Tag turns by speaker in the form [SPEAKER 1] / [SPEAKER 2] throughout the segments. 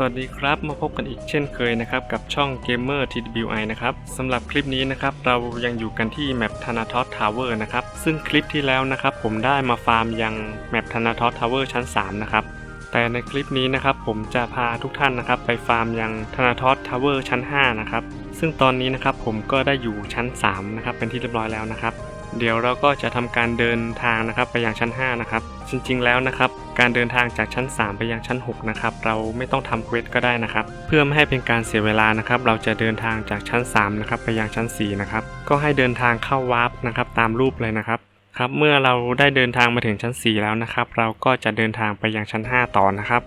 [SPEAKER 1] สวัสดีครับ มาพบกันอีกเช่นเคยนะครับ กับช่อง Gamer TWI นะครับสำหรับคลิปนี้นะครับ เรายังอยู่กันที่แมป Thanatos Tower นะครับ ซึ่งคลิปที่แล้วนะครับ ผมได้มาฟาร์มยังแมป Thanatos Tower ชั้น 3 นะครับ แต่ในคลิปนี้นะครับ ผมจะพาทุกท่านนะครับ ไปฟาร์มยัง Thanatos Tower ชั้น 5 นะครับ ซึ่งตอนนี้นะครับผมก็ได้อยู่ชั้น 3 นะครับ เป็นที่เรียบร้อยแล้วนะครับ เดี๋ยวเราก็จะทำการเดินทางนะครับ ไปยังชั้น 5 นะครับ จริง ๆ แล้วนะครับ การเดินทางจากชั้น 3 ไปยังชั้น 6 นะครับ เราไม่ต้องทำเควสก็ได้นะครับ เพื่อไม่ให้เป็นการเสียเวลานะครับ เราจะเดินทางจากชั้น 3 นะครับ ไปยังชั้น 4 นะครับ ก็ให้เดินทางเข้าวาร์ปนะครับ ตามรูปเลยนะครับครับ เมื่อเราได้เดินทางมาถึงชั้น 4 แล้วนะครับ เราก็จะเดินทางไปยังชั้น 5 ต่อนะครับ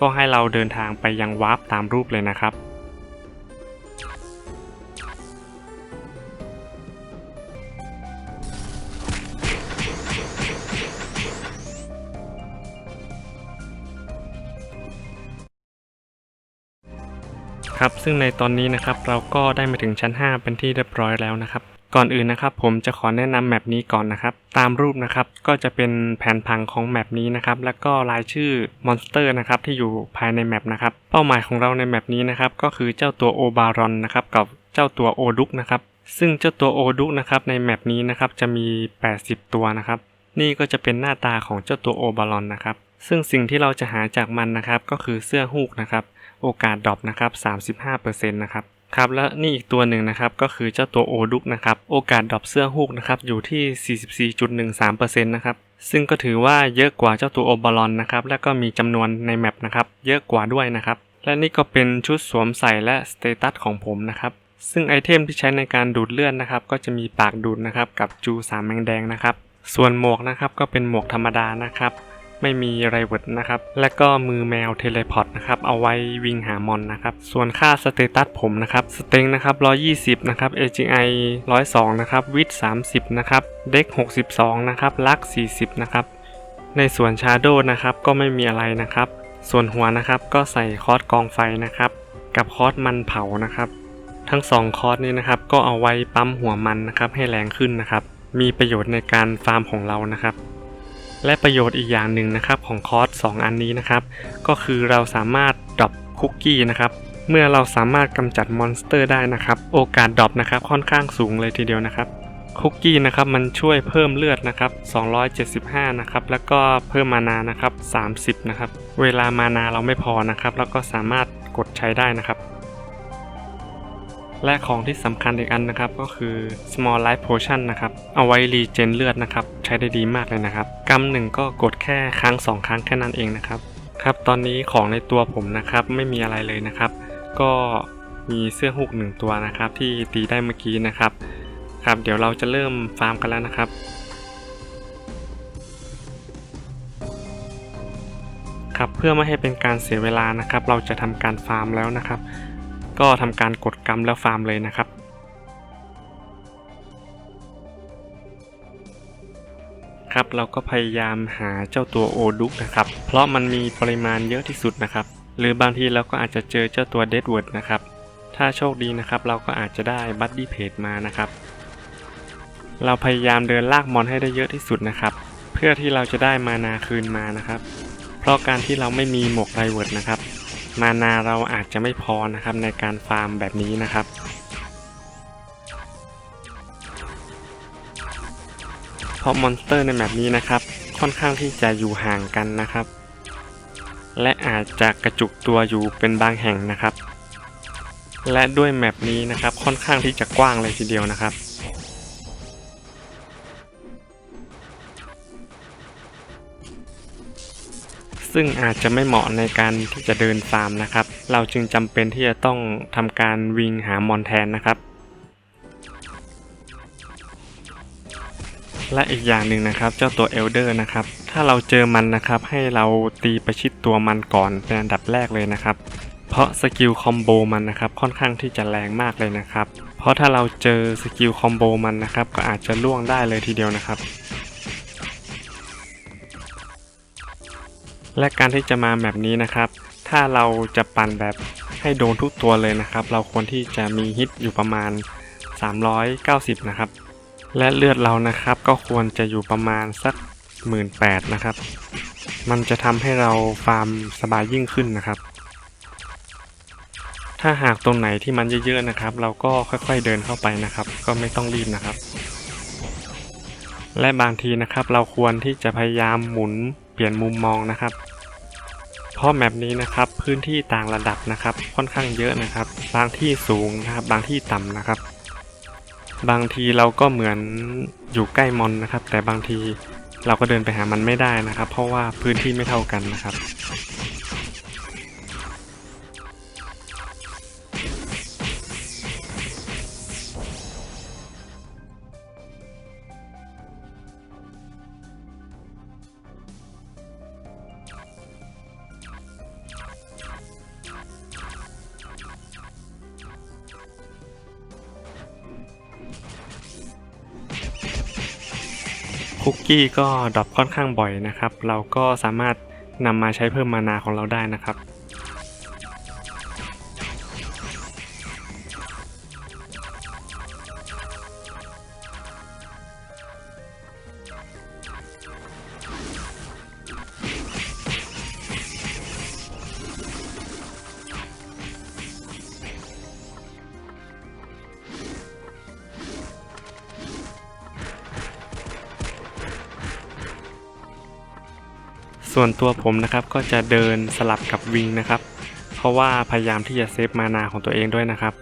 [SPEAKER 1] ก็ให้เราเดินทางไปยังวาร์ปตามรูปเลยนะครับ ครับ ซึ่งในตอนนี้นะครับเราก็ได้มาถึงชั้น 5 เป็นที่เรียบร้อยแล้วนะครับ ก่อนอื่นนะครับ ผมจะขอแนะนำแมปนี้ก่อนนะครับ ตามรูปนะครับก็จะเป็นแผนพังของแมปนี้นะครับ แล้วก็รายชื่อมอนสเตอร์นะครับที่อยู่ภายในแมปนะครับ เป้าหมายของเราในแมปนี้นะครับก็คือเจ้าตัวโอบารอนนะครับกับเจ้าตัวโอดุกนะครับซึ่งเจ้าตัวโอดุกนะครับในแมปนี้นะครับจะมี 80 ตัวนะครับ นี่ก็จะเป็นหน้าตาของเจ้าตัวโอบารอนนะครับซึ่งสิ่งที่เราจะหาจากมันนะครับก็คือเสื้อฮูกนะครับ โอกาสดรอปนะครับ35%นะครับครับและนี่อีกตัวหนึ่งนะครับก็คือเจ้าตัวโอดุกนะครับโอกาสดรอปเสื้อฮูกนะครับอยู่ที่ 44.13%นะครับซึ่งก็ถือว่าเยอะกว่าเจ้าตัวโอบาลอนนะครับและก็มีจำนวนในแมปนะครับเยอะกว่าด้วยนะครับและนี่ก็เป็นชุดสวมใส่และสเตตัสของผมนะครับซึ่งไอเทมที่ใช้ในการดูดเลือดนะครับก็จะมีปากดูดนะครับกับจูสามแมงแดงนะครับส่วนหมวกนะครับก็เป็นหมวกธรรมดานะครับ ไม่มีไรเวิร์ดนะครับ และก็มือแมวเทเลพอร์ตนะครับ เอาไว้วิ่งหามอนนะครับ ส่วนค่าสเตตัสผมนะครับ สเต็งนะครับ120 นะครับ AGI 102 นะครับ วิด30 นะครับ เด็ก62 นะครับ ลัก 40 นะครับ ในส่วนชาโดนะครับ ก็ไม่มีอะไรนะครับ ส่วนหัวนะครับก็ใส่คอร์สกองไฟนะครับ กับคอร์สมันเผานะครับ ทั้ง 2 คอร์สนี้นะครับ ก็เอาไว้ปั๊มหัวมันนะครับ ให้แรงขึ้นนะครับ มีประโยชน์ในการฟาร์มของเรานะครับ และประโยชน์อีกอย่างหนึ่งนะครับของคอร์ส2อันนี้นะครับ ก็คือเราสามารถดรอปคุกกี้นะครับเมื่อเราสามารถกำจัดมอนสเตอร์ได้นะครับ โอกาสดรอปนะครับค่อนข้างสูงเลยทีเดียวนะครับคุกกี้นะครับมันช่วยเพิ่มเลือดนะครับ275นะครับแล้วก็เพิ่มมานานะครับ30นะครับเวลามานาเราไม่พอนะครับ แล้วก็สามารถกดใช้ได้นะครับ และของที่สำคัญอีกอันนะครับก็คือ small life potion นะครับเอาไว้รีเจนเลือดนะครับใช้ได้ดีมากเลยนะครับกำหนึ่งก็กดแค่ครั้ง 2 ครั้งแค่นั้นเองนะครับครับตอนนี้ของในตัวผมนะครับไม่มีอะไรเลยนะครับ ก็มีเสื้อฮุกหนึ่งตัวนะครับ ที่ตีได้เมื่อกี้นะครับครับ เดี๋ยวเราจะเริ่มฟาร์มกันแล้วนะครับครับเพื่อไม่ให้เป็นการเสียเวลานะครับ เราจะทำการฟาร์มแล้วนะครับ ก็ทำการกดกรรมแล้วฟาร์มเลยนะครับ ครับเราก็พยายามหาเจ้าตัวโอดุกนะครับ เพราะมันมีปริมาณเยอะที่สุดนะครับ หรือบางทีเราก็อาจจะเจอเจ้าตัวเดดเวิร์ดนะครับ ถ้าโชคดีนะครับเราก็อาจจะได้บัดดี้เพจมานะครับ เราพยายามเดินลากมอนให้ได้เยอะที่สุดนะครับ เพื่อที่เราจะได้มานาคืนมานะครับ เพราะการที่เราไม่มีหมวกไรเวิร์ดนะครับ มานาเราอาจจะไม่พอนะครับในการฟาร์มแบบนี้นะครับ เพราะมอนสเตอร์ในแบบนี้นะครับ ค่อนข้างที่จะอยู่ห่างกันนะครับ และอาจจะกระจุกตัวอยู่เป็นบางแห่งนะครับ และด้วยแมปนี้นะครับค่อนข้างที่จะกว้างเลยทีเดียวนะครับ ซึ่งอาจจะไม่เหมาะในการที่จะเดินฟาร์มนะครับ เราจึงจำเป็นที่จะต้องทำการวิ่งหามอนแทนนะครับ และอีกอย่างหนึ่งนะครับเจ้าตัวเอลเดอร์นะครับ ถ้าเราเจอมันนะครับให้เราตีประชิดตัวมันก่อนเป็นอันดับแรกเลยนะครับเพราะสกิลคอมโบมันนะครับค่อนข้างที่จะแรงมากเลยนะครับ เพราะถ้าเราเจอสกิลคอมโบมันนะครับก็อาจจะล่วงได้เลยทีเดียวนะครับ และการที่จะมาแบบนี้นะครับ ถ้าเราจะปั่นแบบให้โดนทุกตัวเลยนะครับ เราควรที่จะมีฮิตอยู่ประมาณ 390 นะครับ และเลือดเรานะครับก็ควรจะอยู่ประมาณสัก 18,000นะครับ มันจะทำให้เราฟาร์มสบายยิ่งขึ้นนะครับ ถ้าหากตรงไหนที่มันเยอะๆนะครับ เราก็ค่อยๆเดินเข้าไปนะครับ ก็ไม่ต้องรีบนะครับ และบางทีนะครับเราควรที่จะพยายามหมุน ลี่ยนมุมมองนะครับ เพราะแมปนี้นะครับพื้นที่ต่างระดับนะครับ ค่อนข้างเยอะนะครับ บางที่สูงนะครับ บางที่ต่ำนะครับ บางทีเราก็เหมือนอยู่ใกล้มอนนะครับ แต่บางทีเราก็เดินไปหามันไม่ได้นะครับ เพราะว่าพื้นที่ไม่เท่ากันนะครับ คุกกี้ก็ดรอปค่อนข้างบ่อยนะครับ เราก็สามารถนำมาใช้เพิ่มมานาของเราได้นะครับ ส่วนตัวผมนะครับก็จะเดินสลับกับวิงนะครับ เพราะว่าพยายามที่จะเซฟมานาของตัวเองด้วยนะครับ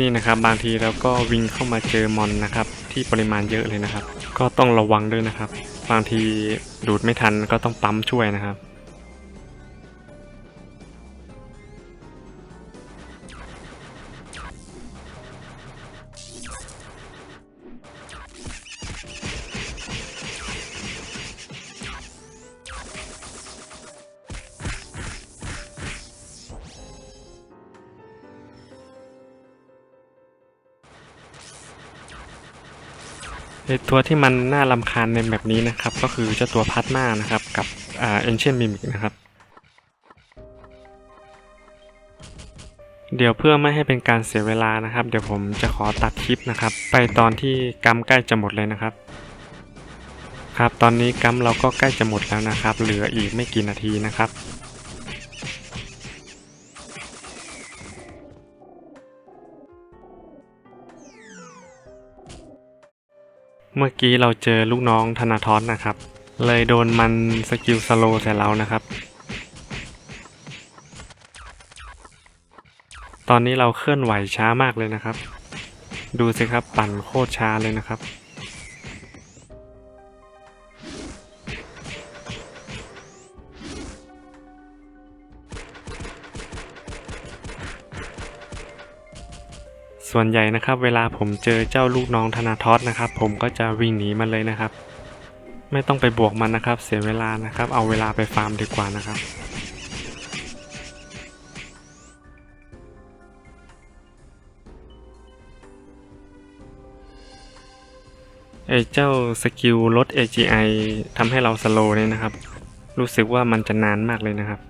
[SPEAKER 1] นี่นะครับบางทีเราก็วิ่งเข้ามาเจอมอนนะครับ ที่ปริมาณเยอะเลยนะครับ ก็ต้องระวังด้วยนะครับ บางทีดูดไม่ทันก็ต้องปั๊มช่วยนะครับ ไอตัวที่มันน่ารำคาญในแบบนี้นะครับ ก็คือเจ้าตัวพาร์ทมานะครับกับอ่าเอนเชนมิมิกนะครับเดี๋ยวเพื่อไม่ให้เป็นการเสียเวลานะครับ เดี๋ยวผมจะขอตัดคลิปนะครับ ไปตอนที่กัมใกล้จะหมดเลยนะครับ ครับ ตอนนี้กัมเราก็ใกล้จะหมดแล้วนะครับ เหลืออีกไม่กี่นาทีนะครับ เมื่อกี้เราเจอลูกน้องธนาทอนนะครับ เลยโดนมันสกิลสโลใส่เรานะครับ ตอนนี้เราเคลื่อนไหวช้ามากเลยนะครับ ดูสิครับปั่นโคตรช้าเลยนะครับ ส่วนใหญ่นะครับ เวลาผมเจอเจ้าลูกน้องธนาทอสนะครับ ผมก็จะวิ่งหนีมันเลยนะครับ ไม่ต้องไปบวกมันนะครับ เสียเวลานะครับ เอาเวลาไปฟาร์มดีกว่านะครับไอเจ้าสกิลลด AGI ทำให้เราสโลว์เนี่ยนะครับ รู้สึกว่ามันจะนานมากเลยนะครับ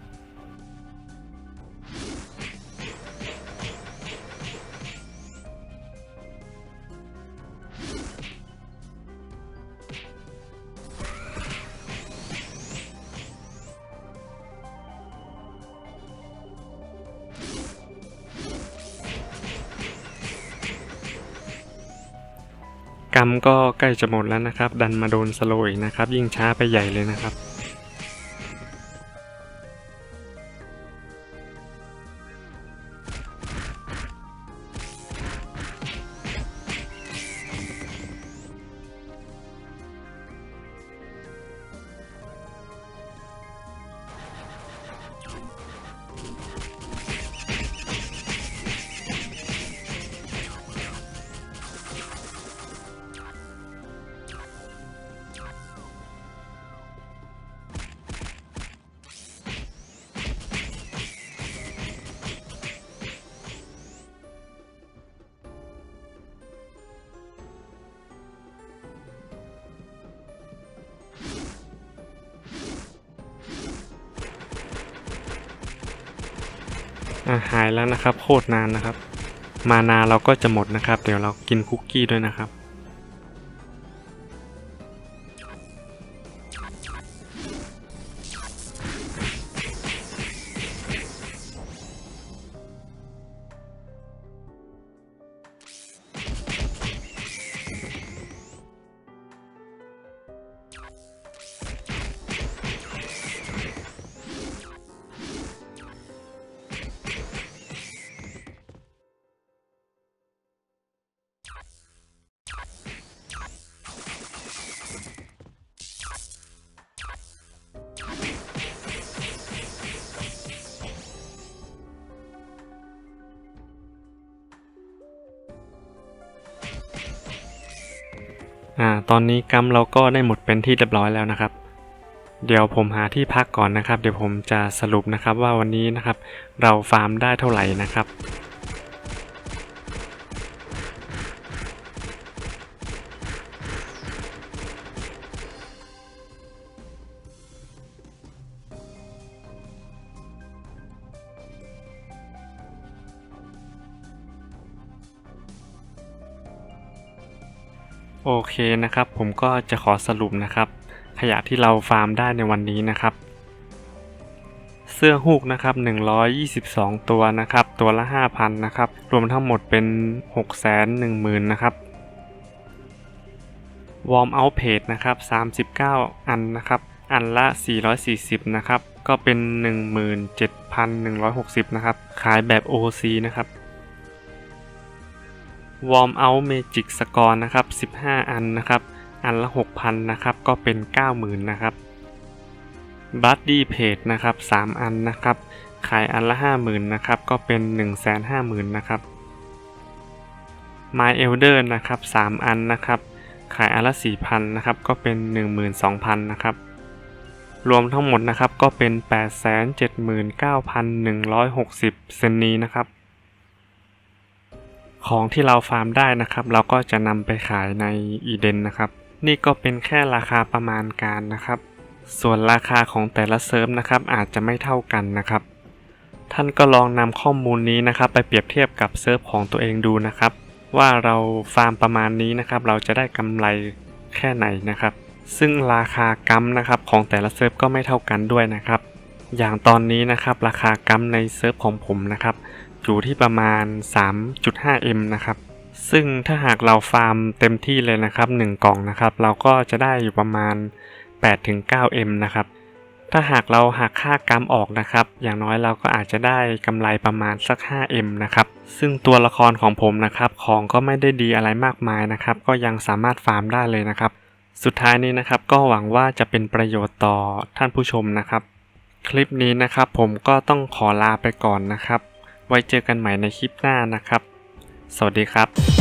[SPEAKER 1] รรมก็ใกล้จะหมดแล้วนะครับ ดันมาโดนสโลว์อีกนะครับ ยิ่งช้าไปใหญ่เลยนะครับ อะหายแล้วนะครับ โคตรนานนะครับ มานาเราก็จะหมดนะครับ เดี๋ยวเรากินคุกกี้ด้วยนะครับ ตอนนี้กัมเราก็ได้หมดเป็นที่เรียบร้อยแล้วนะครับ เดี๋ยวผมหาที่พักก่อนนะครับ เดี๋ยวผมจะสรุปนะครับว่าวันนี้นะครับ เราฟาร์มได้เท่าไหร่นะครับ เคนะครับ ผมก็จะขอสรุปนะครับ ขยะที่เราฟาร์มได้ในวันนี้นะครับ เสื้อฮูกนะครับ 122 ตัวนะครับ ตัวละ 5,000 นะครับ รวมทั้งหมดเป็น 610,000 นะครับวอร์มเอาเพจนะครับ 39 อันนะครับ อันละ 440 นะครับ ก็เป็น 17,160 นะครับ ขายแบบ OC นะครับ วอร์มเอาเมจิกสกอร์นะครับ 15 อันนะครับ อันละ 6,000 นะครับ ก็เป็น 90,000 นะครับบัตดี้เพจนะครับ 3 อันนะครับ ขายอันละ 50,000 นะครับ ก็เป็น 150,000 นะครับ My Elder นะครับ 3 อันนะครับ ขายอันละ 4,000 นะครับ ก็เป็น 12,000 นะครับ รวมทั้งหมดนะครับ ก็เป็น 879,160 เซนนี้นะครับ ของที่เราฟาร์มได้นะครับ เราก็จะนำไปขายในอีเดนนะครับ นี่ก็เป็นแค่ราคาประมาณการนะครับ ส่วนราคาของแต่ละเซิร์ฟนะครับอาจจะไม่เท่ากันนะครับ ท่านก็ลองนำข้อมูลนี้นะครับ ไปเปรียบเทียบกับเซิร์ฟของตัวเองดูนะครับ ว่าเราฟาร์มประมาณนี้นะครับ เราจะได้กำไรแค่ไหนนะครับ ซึ่งราคากัมนะครับของแต่ละเซิร์ฟก็ไม่เท่ากันด้วยนะครับ อย่างตอนนี้นะครับราคากัมในเซิร์ฟของผมนะครับ อยู่ที่ประมาณ 3.5M นะครับ ซึ่งถ้าหากเราฟาร์มเต็มที่เลยนะครับ 1 กล่องนะครับ เราก็จะได้อยู่ประมาณ 8-9M นะครับ ถ้าหากเราหักค่ากรัมออกนะครับ อย่างน้อยเราก็อาจจะได้กำไรประมาณสัก 5M นะครับ ซึ่งตัวละครของผมนะครับ ของก็ไม่ได้ดีอะไรมากมายนะครับ ก็ยังสามารถฟาร์มได้เลยนะครับ สุดท้ายนี้นะครับ ก็หวังว่าจะเป็นประโยชน์ต่อท่านผู้ชมนะครับ คลิปนี้นะครับผมก็ต้องขอลาไปก่อนนะครับ ไว้เจอกันใหม่ในคลิปหน้านะครับ สวัสดีครับ